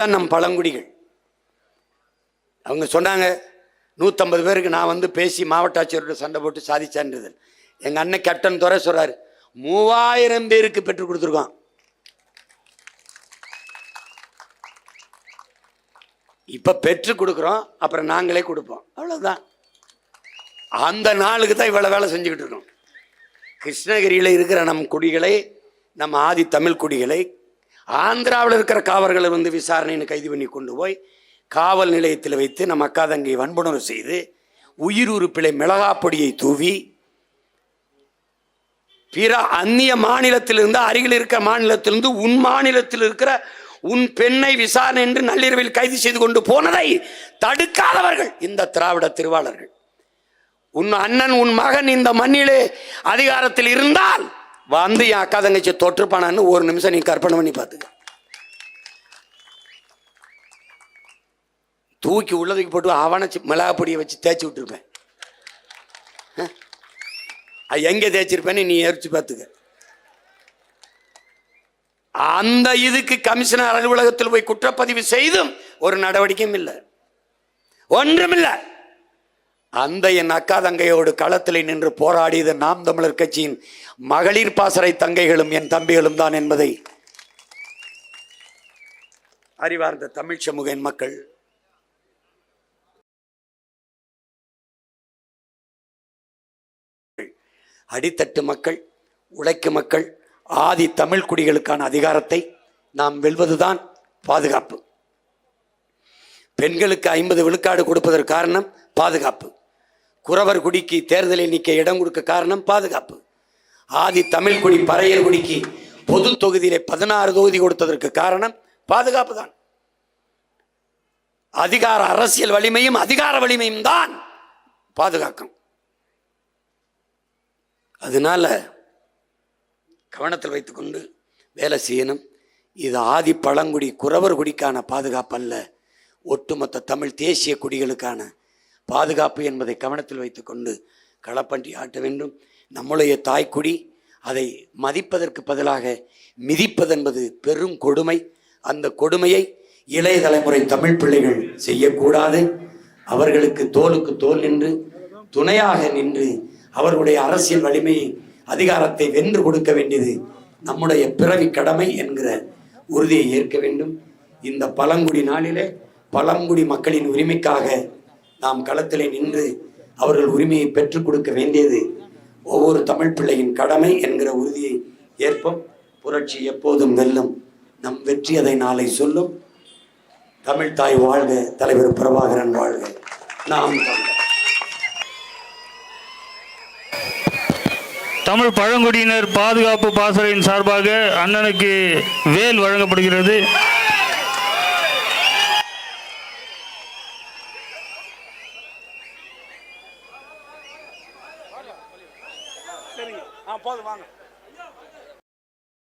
தான் நம் பழங்குடிகள். அவங்க சொன்னாங்க நூற்றம்பது பேருக்கு நான் வந்து பேசி மாவட்ட ஆட்சியரோட சண்டை போட்டு சாதிச்சான்றது எங்கள் அண்ணன் கேப்டன் துறை சொல்கிறார் மூவாயிரம் பேருக்கு பெற்றுக் கொடுத்துருக்கோம் இப்போ பெற்று கொடுக்குறோம் அப்புறம் நாங்களே கொடுப்போம். அவ்வளோதான் அந்த நாளுக்கு தான் இவ்வளோ வேலை செஞ்சுக்கிட்டு இருக்கோம். கிருஷ்ணகிரியில் இருக்கிற நம் குடிகளை நம்ம ஆதி தமிழ் குடிகளை ஆந்திராவில் இருக்கிற காவலர்களை வந்து விசாரணைன்னு கைது பண்ணி கொண்டு போய் காவல் நிலையத்தில் வைத்து நம்ம அக்கா தங்கை வன்புணர்வு செய்து உயிர் உறுப்பிலை மிளகாப்பொடியை தூவி பிற அந்நிய மாநிலத்திலிருந்து அருகில் இருக்கிற மாநிலத்திலிருந்து உன் மாநிலத்தில் இருக்கிற உன் பெண்ணை விசாரணை என்று நள்ளிரவில் கைது செய்து கொண்டு போனதை தடுக்காதவர்கள் இந்த திராவிட திருவாளர்கள். உன் அண்ணன் உன் மகன் இந்த மண்ணிலே அதிகாரத்தில் இருந்தால் வந்து என் அக்கா தங்கச்சி தொற்றுப்பானான்னு ஒரு நிமிஷம் நீ கற்பனை பண்ணி பார்த்துக்க. தூக்கி உள்ளதுக்கு போட்டு அவனை மிளகா பொடியை வச்சு தேய்ச்சி விட்டுருப்பேன். அது எங்கே தேய்ச்சிருப்பேன்னு நீ எரிச்சு பார்த்துக்க. அந்த இதுக்கு கமிஷனர் அலுவலகத்தில் போய் குற்றப்பதிவு செய்தும் ஒரு நடவடிக்கையும் இல்லை. ஒன்றுமில்லை அந்த என் அக்கா தங்கையோடு களத்தில் நின்று போராடியது நாம் தமிழர் கட்சியின் மகளிர் பாசறை தங்கைகளும் என் தம்பிகளும் தான் என்பதை அறிவார்ந்த தமிழ் சமூக என் மக்கள் அடித்தட்டு மக்கள் உழைக்கும் மக்கள் ஆதி தமிழ் குடிகளுக்கான அதிகாரத்தை நாம் வெல்வதுதான் பாதுகாப்பு. பெண்களுக்கு ஐம்பது விழுக்காடு கொடுப்பதற்கு காரணம் பாதுகாப்பு. குறவர் குடிக்கு தேர்தலில் நிற்க இடம் கொடுக்க காரணம் பாதுகாப்பு. ஆதி தமிழ் குடி பறையர் குடிக்கு பொது தொகுதியிலே பதினாறு தொகுதி கொடுத்ததற்கு காரணம் பாதுகாப்பு தான். அதிகார அரசியல் வலிமையும் அதிகார வலிமையும் தான் பாதுகாக்கும். அதனால கவனத்தில் வைத்துக்கொண்டு வேலை செய்யணும். இது ஆதி பழங்குடி குறவர் குடிக்கான பாதுகாப்பு அல்ல ஒட்டுமொத்த தமிழ் தேசிய குடிகளுக்கான பாதுகாப்பு என்பதை கவனத்தில் வைத்துக்கொண்டு களப்பன்றி ஆட்ட வேண்டும். நம்முடைய தாய்க்குடி அதை மதிப்பதற்கு பதிலாக மிதிப்பதென்பது பெரும் கொடுமை. அந்த கொடுமையை இளைய தலைமுறை தமிழ் பிள்ளைகள் செய்யக்கூடாது. அவர்களுக்கு தோலுக்கு தோல் நின்று துணையாக நின்று அவர்களுடைய அரசியல் வலிமையை அதிகாரத்தை வென்று கொடுக்க வேண்டியது நம்முடைய பிறவி கடமை என்கிற உறுதியை ஏற்க வேண்டும். இந்த பழங்குடி நாளிலே பழங்குடி மக்களின் உரிமைக்காக நாம் களத்திலே நின்று அவர்கள் உரிமையை பெற்றுக் கொடுக்க வேண்டியது ஒவ்வொரு தமிழ் பிள்ளையின் கடமை என்கிற உறுதியை ஏற்போம். புரட்சி எப்போதும் வெல்லும் நம் வெற்றி அதை நாளை சொல்லும். தமிழ் தாய் வாழ்க தலைவர் பிரபாகரன் வாழ்க. நாம் தமிழ் பழங்குடியினர் பாதுகாப்பு பாசறையின் சார்பாக அண்ணனுக்கு வேல் வழங்கப்படுகிறது. சரிங்க. ஆ போதும் வாங்க.